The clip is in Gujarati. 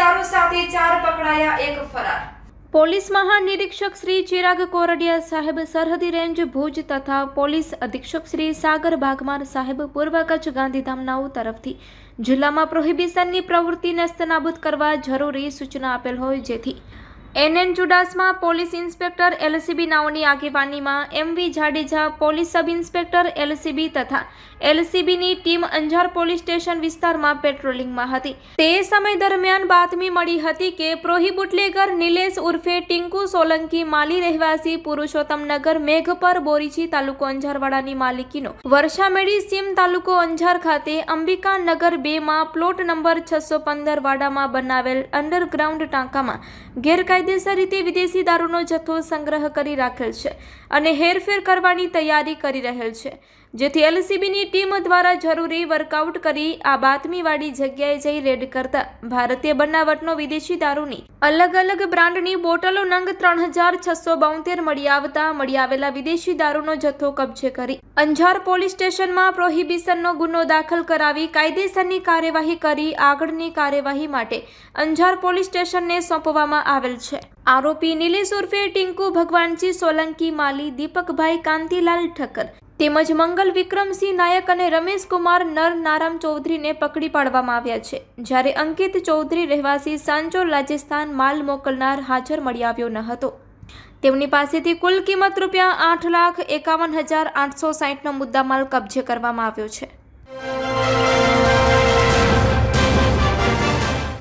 દારૂ સાથે ચાર પકડાયા, એક ફરાર. પોલીસ મહાનિરીક્ષક શ્રી ચિરાગ કોરડિયા સાહેબ સરહદી રેન્જ ભુજ તથા પોલીસ અધિક્ષક શ્રી સાગર ભાગમાર સાહેબ પૂર્વ કચ્છ ગાંધીધામનાઓ તરફથી જિલ્લામાં પ્રોહિબિશનની પ્રવૃત્તિને નેસ્તનાબૂદ કરવા જરૂરી સૂચના આપેલ હોય જેથી NN Chudasama police inspector LCB નાઓની આગેવાનીમાં MV Jadeja police sub inspector LCB તથા એલસીબીની ટીમ અંજાર પોલીસ સ્ટેશન વિસ્તારમાં પેટ્રોલિંગમાં હતી. તે સમય દરમિયાન બાતમી મળી હતી કે પ્રોહી બુટલેગર નિલેશ ઉર્ફે ટિંકુ સોલંકી માલી રહેવાસી પુરુષોત્તમનગર મેઘપર બોરીચી તાલુકો અંજારવાડાની માલિકીનો. વર્ષામેડી સીમ તાલુકો અંજાર ખાતે અંબિકા નગર બેમાં પ્લોટ નંબર છસો પંદર વાડામાં બનાવેલ અંડરગ્રાઉન્ડ ટાંકામાં ગેરકાયદેસર રીતે વિદેશી દારૂનો જથ્થો સંગ્રહ કરી રાખેલ છે અને હેરફેર કરવાની તૈયારી કરી રહેલ છે. જેથી એલસીબીની ટીમ દ્વારા જરૂરી વર્કઆઉટ કરી આ બાતમીવાળી જગ્યાએ જઈ રેડ કરતા ભારતીય બનાવટનો વિદેશી દારૂની અલગ અલગ બ્રાન્ડની બોટલો નંગ ત્રણ હજાર છસો બોતેર મળી આવતા મળી આવેલા વિદેશી દારૂનો જથ્થો કબજે કરી અંજાર પોલીસ સ્ટેશનમાં પ્રોહિબિશનનો ગુનો દાખલ કરાવી કાયદેસરની કાર્યવાહી કરી આગળની કાર્યવાહી માટે અંજાર પોલીસ સ્ટેશનને સોંપવામાં આવેલ છે. આરોપી નિલેશ ઉર્ફે ટિંકુ ભગવાનજી સોલંકી માલી, દીપકભાઈ કાંતિલાલ ઠક્કર તેમજ મંગલ વિક્રમસિંહ નાયક અને રમેશ કુમાર નર નારામ ચૌધરીને પકડી પાડવામાં આવ્યા છે. જ્યારે અંકિત ચૌધરી રહેવાસી સાંચોર રાજસ્થાન માલ મોકલનાર હાજર મળી આવ્યો ન હતો. તેમની પાસેથી કુલ કિંમત રૂપિયા આઠ લાખ એકાવન હજાર આઠસો સાહીઠનો મુદ્દામાલ કબજે કરવામાં આવ્યો છે.